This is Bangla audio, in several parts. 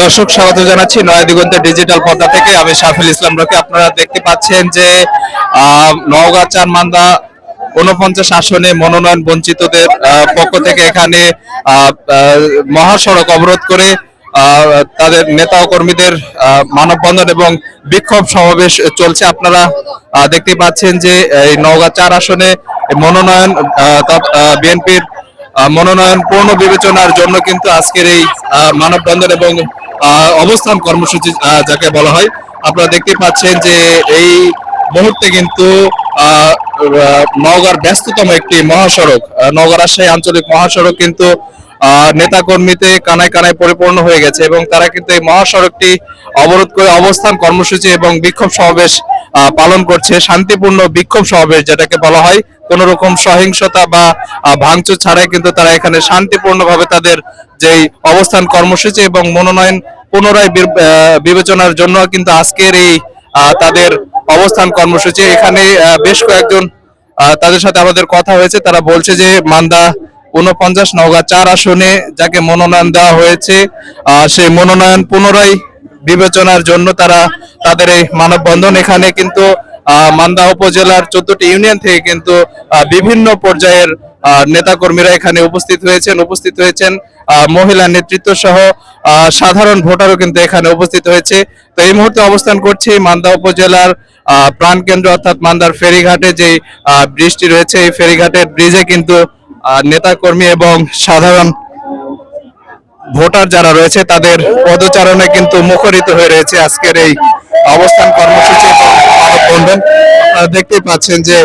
দর্শক, স্বাগত জানাচ্ছি নয়া দিগন্ত ডিজিটাল পর্দা থেকে। আমি শাফিল ইসলাম রকি। আপনারা দেখতে পাচ্ছেন যে নওগাঁ চার মান্দা উনপঞ্চাশ আসনে মনোনয়ন বঞ্চিতদের পক্ষ থেকে এখানে মহাসড়ক অবরোধ করে তাদের নেতা ও কর্মীদের মানববন্ধন এবং বিক্ষোভ সমাবেশ চলছে। আপনারা দেখতে পাচ্ছেন যে, এই নওগাঁ চার আসনে মনোনয়ন বিএনপির মনোনয়ন, পূর্ণ বিবেচনার জন্য কিন্তু আজকের এই মানববন্ধন এবং অবস্থান কর্মসূচি যাকে বলা হয়, আপনারা দেখতে পাচ্ছেন যে এই মুহূর্তে কিন্তু নওগাঁর ব্যস্ততম একটি মহাসড়ক নওগাঁ রাজশাহী আঞ্চলিক মহাসড়ক কিন্তু নেতাকর্মীতে কানায় কানায় পরিপূর্ণ হয়ে গেছে এবং তারা কিন্তু এই মহাসড়কটি অবরোধ করে অবস্থান কর্মসূচি এবং বিক্ষোভ সমাবেশ পালন করছে। শান্তিপূর্ণ বিক্ষোভ সমাবেশ যেটাকে বলা হয়, কোন রকম সহিংসতা বা ভাঙচুর ছাড়াই কিন্তু তারা এখানে শান্তিপূর্ণভাবে তাদের যেই অবস্থান কর্মসূচি এবং মনোনয়ন পুনরায় বিবেচনার জন্য কিন্তু আজকের এই তাদের অবস্থান কর্মসূচি। এখানে বেশ কয়েকজন তাদের সাথে আমাদের কথা হয়েছে। তারা বলছে যে, মান্দা উনপঞ্চাশ নওগাঁ চার আসনে যাকে মনোনয়ন দেওয়া হয়েছে সেই মনোনয়ন পুনরায় বিবেচনার জন্য তারা তাদের এই মানববন্ধন এখানে কিন্তু মান্দা উপজেলার চোদ্দটি ইউনিয়ন থেকে কিন্তু বিভিন্ন পর্যায়ের নেতাকর্মীরা এখানে উপস্থিত হয়েছেন উপস্থিত হয়েছেন। মহিলা নেতৃত্ব সহ সাধারণ ভোটারও কিন্তু এখানে উপস্থিত হয়েছে। তো এই মুহূর্তে অবস্থান করছি মান্দা উপজেলার প্রাণকেন্দ্র অর্থাৎ মান্দার ফেরিঘাটে যে ব্রিজটি রয়েছে, এই ফেরিঘাটের ব্রিজে কিন্তু নেতাকর্মী এবং সাধারণ ভোটার যারা রয়েছে, তাদের পদচারণে কিন্তু মুখরিত হয়ে রয়েছে আজকের এই অবস্থান কর্মসূচি আপনারা দেখতেই পাচ্ছেন যে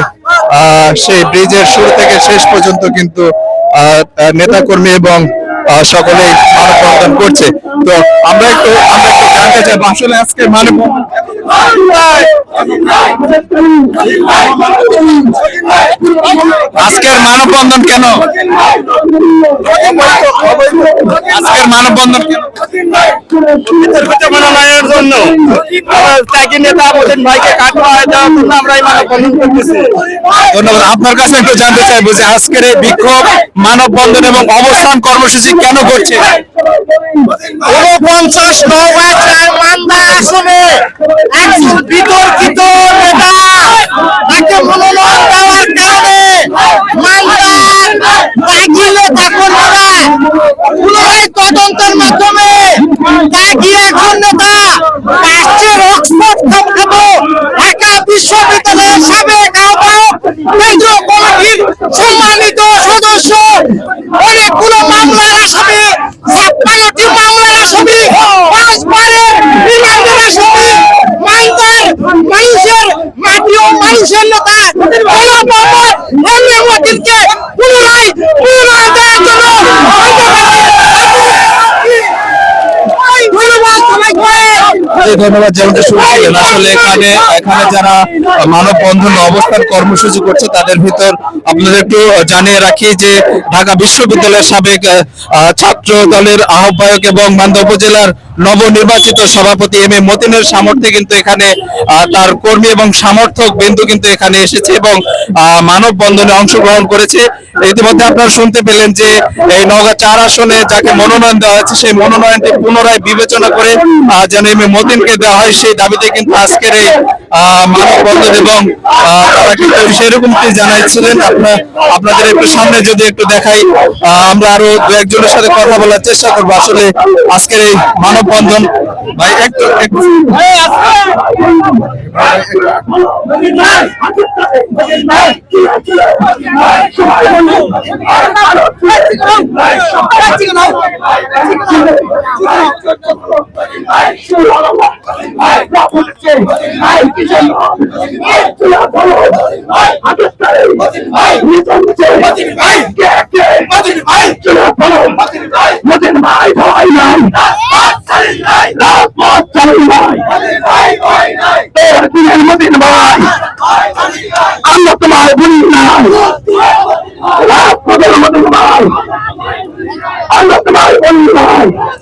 সেই ব্রিজের শুরু থেকে শেষ পর্যন্ত কিন্তু নেতাকর্মী এবং সকলেই মানববন্ধন করছে। তো আমরা একটু আমরা একটু জানতে চাই, আসলে আজকে মানববন্ধন আজকের মানববন্ধন কেন? মানববন্ধন কেন? মনোনয়নের জন্য। ত্যাগী নেতা মোদিন ভাইকে কাটোয়া দেওয়ার জন্য আমরা এই মানববন্ধন করতেছি। ধন্যবাদ। আপনার কাছে একটু জানতে চাইব যে আজকের এই বিক্ষোভ মানববন্ধন এবং অবস্থান কর্মসূচি কেন করছে উনপঞ্চাশ নওগাঁ মান্দা আসনে একজন বিতর্কিত নেতা তাকে মনোনয়ন দেওয়ার কারণে মান্দার ত্যাগী নেতা কর্মীরা পুনরায় তদন্তের মাধ্যমে নেতা রাষ্ট্রের অক্সফোর্ড খাব ঢাকা বিশ্ববিদ্যালয়ের সাবেক আহ্বায়ক কমিটির সম্মানিত সদস্য, অনেকগুলো মামলার আসামি ছাপ্পান্নটি মামলার আসামি, পাঁচবারের রিমান্ডের আসামি মালদার মানুষের মাটি ও মানুষের নেতা, গোলাম মোহাম্মদ এমএ মতিনকে পুনরায় পুনরায় দেওয়ার জন্য ধন্যবাদ সবাইকে আসলে এখানে এখানে যারা মানববন্ধন অবস্থান কর্মসূচি করছে, তাদের ভিতর আপনাদের একটু জানিয়ে রাখি যে ঢাকা বিশ্ববিদ্যালয়ের সাবেক ছাত্র দলের আহ্বায়ক এবং মান্দা উপজেলার নবনির্বাচিত সভাপতি এম এ মতিনের সামর্থ্যে কিন্তু এখানে তার কর্মী এবং সমর্থক বিন্দু কিন্তু এখানে এসেছে এবং আহ, মানববন্ধনে অংশগ্রহণ করেছে। ইতিমধ্যে আপনারা শুনতে পেলেন যে এই নওগাঁ চার আসনে যাকে মনোনয়ন দেওয়া হয়েছে সেই মনোনয়নটি পুনরায় বিবেচনা করে যেন এম এ মতিনকে দেওয়া হয় সেই দাবিতে কিন্তু আজকের এই মানববন্ধন এবং তারা কিন্তু সেরকমটি জানাইছিলেন? আপনার আপনাদের একটু সামনে যদি একটু দেখাই আমরা আরও দু একজনের সাথে কথা বলার চেষ্টা করব। আসলে আজকের এই মানববন্ধন ভাই একটু একটু মতিন ভাই ভয় নাই নাই তোর দিনের মতিন ভাই? আমরা তোমার বলি নাই। রাজপথের মতিন ভাই, আমরা তোমার বলি নাই। ভাই